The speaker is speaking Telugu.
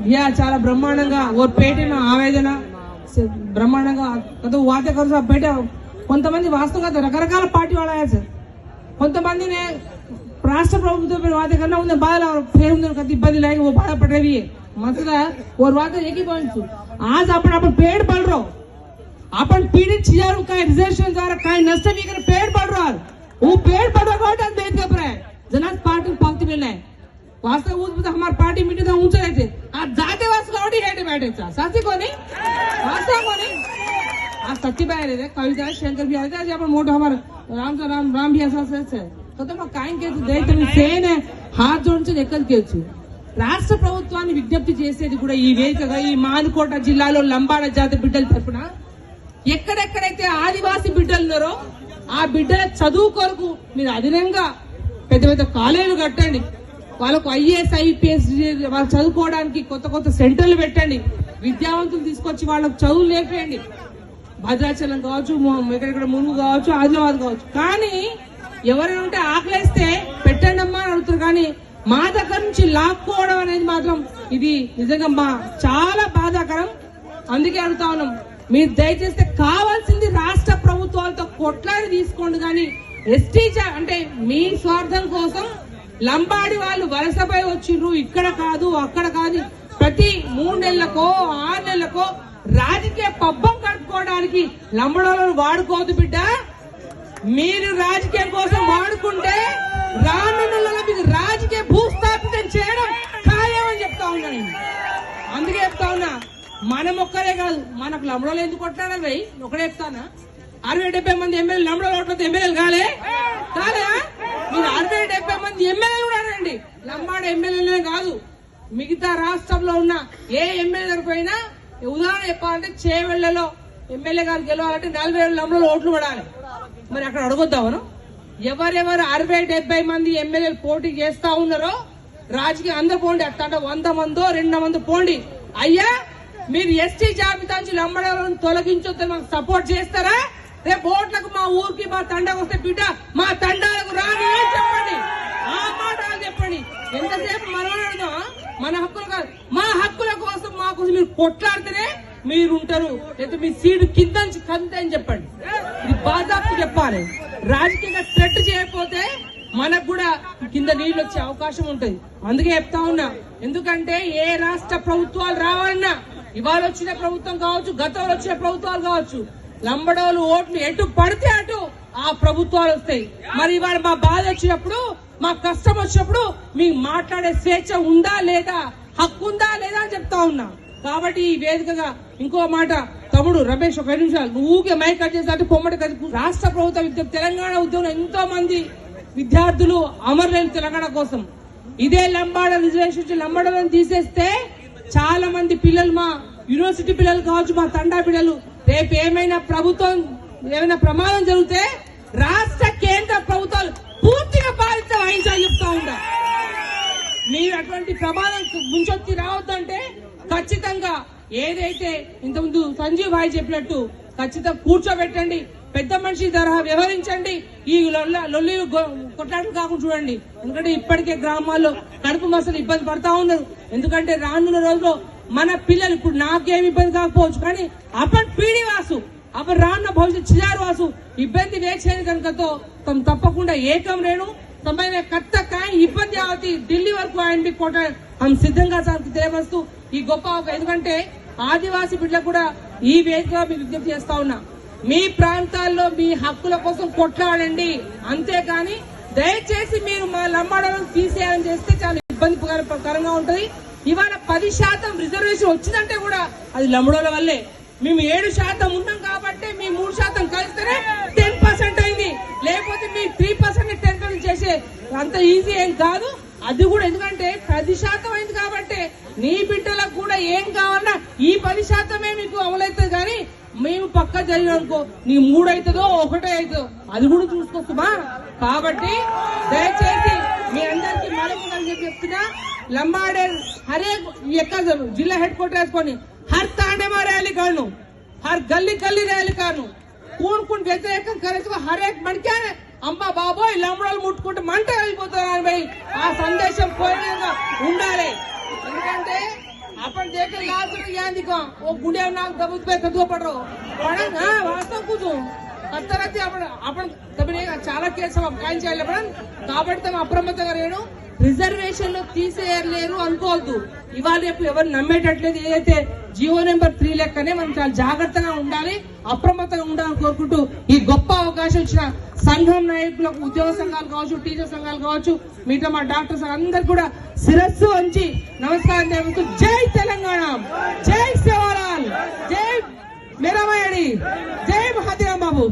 యా చాలా బ్రహ్మాండంగా ఓ పేటిన ఆవేదన స- బ్రహ్మాండంగా కదో వాత కరు బయట కొంతమంది వాస్తవంగా రకరకాల పార్టీ వాళ్ళు అయ్యారు సార్ కొంతమందినే రాష్ట్ర ప్రభుత్వం पे वादे करना उन्हें बाल और फिर उन्हें कभी इब्बंदी लाएंगे वो बाधा पड़ रही है मतलब और वादे एक ही पॉइंट आज आपण आपण पेड़ पड़ रहो आपण पीड़ित छियारू काय रिजर्वेशन द्वारा काय नष्ट भी कर पेड़ पड़ रहा है वो पेड़ पड़ रहा है आज बेट कप रहा है जनात पार्टी पंक्ति मिलना है वास्तव ऊस में हमारी पार्टी मीटिंग था ऊंचे रहते आज जाते वास गावडी हेटे बैठे चा साथी कोणी वास्तव कोणी आज सत्यबाई रे कविता शंकर भी आते आज आपण मोठं हमार राम राम राम भी असा असायचं तर मग काय केलं దయచేసి तुम्ही సేన హాత్ జోడించి ఎక్కడికి కేచ్చు రాష్ట్ర ప్రభుత్వాన్ని విజ్ఞప్తి చేసేది కూడా ఈ వేదికగా ఈ మానుకోట జిల్లాలో లంబాడ జాతి బిడ్డల తరపున ఎక్కడెక్కడైతే ఆదివాసి బిడ్డలు ఉన్నారో ఆ బిడ్డల చదువు కొరకు మీరు అదనంగా పెద్ద పెద్ద కాలేజీలు కట్టండి వాళ్ళకు ఐఏఎస్ ఐపీఎస్ వాళ్ళు చదువుకోవడానికి కొత్త కొత్త సెంటర్లు పెట్టండి. విద్యావంతులు తీసుకొచ్చి వాళ్ళకు చదువు లేపేయండి భద్రాచలం కావచ్చు ఎక్కడెక్కడ మునుగు కావచ్చు ఆదిలాబాద్ కావచ్చు. కానీ ఎవరైనా ఉంటే ఆకలేస్తే పెట్టండి అమ్మా అని అడుగుతారు. కానీ మా దగ్గర నుంచి లాక్కోవడం అనేది మాత్రం ఇది నిజంగా మా చాలా బాధాకరం. అందుకే అడుగుతా ఉన్నాం. మీరు దయచేస్తే కావాల్సింది రాష్ట్ర ప్రభుత్వాలతో కొట్లాడి తీసుకోండి. కానీ ఎస్టీ అంటే మీ స్వార్థం కోసం లంబాడి వాళ్ళు వలసపై వచ్చిండ్రు ఇక్కడ కాదు అక్కడ కాదు. ప్రతి మూడు నెలలకో ఆరు నెలలకో రాజకీయ పబ్బం కట్టుకోవడానికి లంబడోళ్ళను వాడుకోవద్దు బిడ్డ. మీరు రాజకీయం కోసం వాడుకుంటే రానున్న మీకు రాజకీయ భూస్థాపితం చేయడం ఖాయమని చెప్తా ఉన్నా నేను. అందుకే చెప్తా ఉన్నా మనం ఒక్కరే కాదు మనకు లంబడోలు ఎందుకు కొట్లాడాలి భయ్? ఒకటే చెప్తానా? అరవై డెబ్బై మంది ఎమ్మెల్యే లంబడోలు ఎమ్మెల్యేలు కాలే? కాలే మీరు అరవై డెబ్బై మంది ఎమ్మెల్యేలు కూడా రండి. లంబాడ ఎమ్మెల్యేలే కాదు. మిగతా రాష్ట్రంలో ఉన్న ఏ ఎమ్మెల్యే దగ్గర పోయినా ఉదాహరణ చెప్పాలంటే చేవెళ్ళలో ఎమ్మెల్యే గారు గెలవాలంటే నలభై ఏడు లంబడోలు ఓట్లు పడాలి. మరి అక్కడ అడగొద్దామను? ఎవరెవరు అరవై డెబ్బై మంది ఎమ్మెల్యేలు పోటీ చేస్తా ఉన్నారో రాజకీయ అందరు పోండి. అట్లా అంటే వంద మందో రెండు మందో పోండి. అయ్యా మీరు ఎస్టీ జాబితా నుంచి లంబడాలను తొలగించొద్దని మాకు సపోర్ట్ చేస్తారా? రేపు ఓట్లకు మా ఊరికి మా తండకు వస్తే బిడ్డ మా తండాలకు రాని అని చెప్పండి? ఆ మాట చెప్పండి. ఎంతసేపు మనం మన హక్కులు కాదు. మా హక్కుల కోసం మా కోసం మీరు కొట్లాడితేనే మీరు ఉంటారు లేదా మీ సీటు కింద నుంచి కంతే అని చెప్పండి. ఇది బాధాపు చెప్పాలి. రాజకీయంగా థ్రెట్ చేయకపోతే మనకు కూడా కింద నీళ్ళు వచ్చే అవకాశం ఉంటుంది. అందుకే చెప్తా ఉన్నా ఎందుకంటే ఏ రాష్ట్ర ప్రభుత్వాలు రావాలన్నా ఇవాళ వచ్చిన ప్రభుత్వం కావచ్చు గతంలో వచ్చిన ప్రభుత్వాలు కావచ్చు లంబడోలు ఓట్లు ఎటు పడితే అటు ఆ ప్రభుత్వాలు వస్తాయి. మరి ఇవాళ మా బాధ వచ్చినప్పుడు మా కష్టం వచ్చినప్పుడు మీకు మాట్లాడే స్వేచ్ఛ ఉందా లేదా హక్కు ఉందా లేదా అని చెప్తా ఉన్నా. కాబట్టి ఈ వేదికగా ఇంకో మాట తమ్ముడు రమేష్ ఒక నిమిషాలు నువ్వుకే మై కట్ చేసి పొమ్మడి కది రాష్ట్ర ప్రభుత్వ విద్య తెలంగాణ ఉద్యోగంలో ఎంతో మంది విద్యార్థులు అమరులేని తెలంగాణ కోసం. ఇదే లంబాడ రిజర్వేషన్ లంబాడలను తీసేస్తే చాలా మంది పిల్లలు మా యూనివర్సిటీ పిల్లలు కావచ్చు మా తండా పిల్లలు రేపు ఏమైనా ప్రభుత్వం ఏమైనా ప్రమాదం జరిగితే రాష్ట్ర కేంద్ర ప్రభుత్వాలు పూర్తిగా బాధ్యత వహించాలని చెప్తా ఉంటా మీరు అటువంటి ప్రమాదం ముంచొచ్చి రావద్దంటే ఖచ్చితంగా ఏదైతే ఇంతకుముందు సంజీవ్ భాయ్ చెప్పినట్టు ఖచ్చితంగా కూర్చోబెట్టండి పెద్ద మనిషి తరహా వ్యవహరించండి ఈ లొల్ల- లొల్లి కొట్లాటలు కాకుండా చూడండి. ఎందుకంటే ఇప్పటికే గ్రామాల్లో కడుపు మసలు ఇబ్బంది పడతా ఉన్నారు. ఎందుకంటే రానున్న రోజుల్లో మన పిల్లలు ఇప్పుడు నాకేమి ఇబ్బంది కాకపోవచ్చు కానీ అప్పటి పీడి వాసు అప్పుడు రాన్న భవిష్యత్ చిజారు వాసు ఇబ్బంది వేసేది కనుకతో తమ తప్పకుండా ఏకం రేణు తమైన కత్త కాని ఇబ్బంది అవతి ఢిల్లీ వరకు ఆయన్ని కోట ఆమె సిద్ధంగా సార్ తెలియవస్తూ ఈ గొప్ప ఎందుకంటే ఆదివాసీ బిడ్డలకు కూడా ఈ వేదిక మీకు విజ్ఞప్తి చేస్తా ఉన్నా. మీ ప్రాంతాల్లో మీ హక్కుల కోసం కొట్లాడండి. అంతేకాని దయచేసి మీరు మా లమ్మాడలను తీసేయాలని చేస్తే చాలా ఇబ్బంది కరంగా ఉంటుంది. ఇవాళ పది శాతం రిజర్వేషన్ వచ్చిందంటే కూడా అది లంబడోల వల్లే. మేము ఏడు శాతం ఉన్నాం కాబట్టి మీ మూడు శాతం కలిస్తేనే టెన్ పర్సెంట్ అయింది. లేకపోతే మీ త్రీ పర్సెంట్ టెన్ పర్సెంట్ చేసే అంత ఈజీ ఏం కాదు. అది కూడా ఎందుకంటే పది శాతం అయింది కాబట్టి నీ బిడ్డలకు కూడా ఏం కావాలన్నా ఈ పది శాతమే మీకు అమలవుతుంది కానీ మేము పక్క జరిగిననుకో నీ మూడు అవుతుందో ఒకటే అవుతుందో అది కూడా చూసుకొస్తామా కాబట్టి దయచేసి మీ అందరికీ మరొకసారి చెప్తున్నా लंबाडे हर एक एका जिल्हा हेडक्वार्टर వేసుకొని हर तांडे में रैली काढणं हर गल्ली गल्ली रॅली काढणं कोण कोण వ్యతిరేకం करायचं हर एक మణికానే అమ్మ బాబోయ్ లంబడోలు ముట్టుకుంటే మంట వెళ్ళిపోతారు అని పోయి ఆ సందేశం పోయినాక ఉండాలి ఎందుకంటే అప్పటి देख के लास्ट में यहाँ दिखा वो गुड़िया नाक दबूत पे कदुआ पड़ रहा हो पड़ा हाँ वास्तव कुछ కత్తరతి అప్పుడు అప్పుడు తమని చాలా కేసు కాల్ చేయాలి అప్పుడు కాబట్టి తమ అప్రమత్తంగా లేను రిజర్వేషన్లు తీసేయలేరు అనుకోవద్దు. ఇవాళ రేపు ఎవరు నమ్మేటట్లేదు. ఏదైతే జియో నెంబర్ త్రీ లెక్కనే మనం చాలా జాగ్రత్తగా ఉండాలి అప్రమత్తంగా ఉండాలని కోరుకుంటూ ఈ గొప్ప అవకాశం ఇచ్చిన సంఘం నాయకులకు ఉద్యోగ సంఘాలు కావచ్చు టీచర్ సంఘాలు కావచ్చు మిగతా మా డాక్టర్స్ అందరు కూడా శిరస్సు వంచి నమస్కారం తెలుపుతూ జై తెలంగాణ. జై సేవాలాల్ జై మేరామాయడి జై మహాదేవ్ బాబు.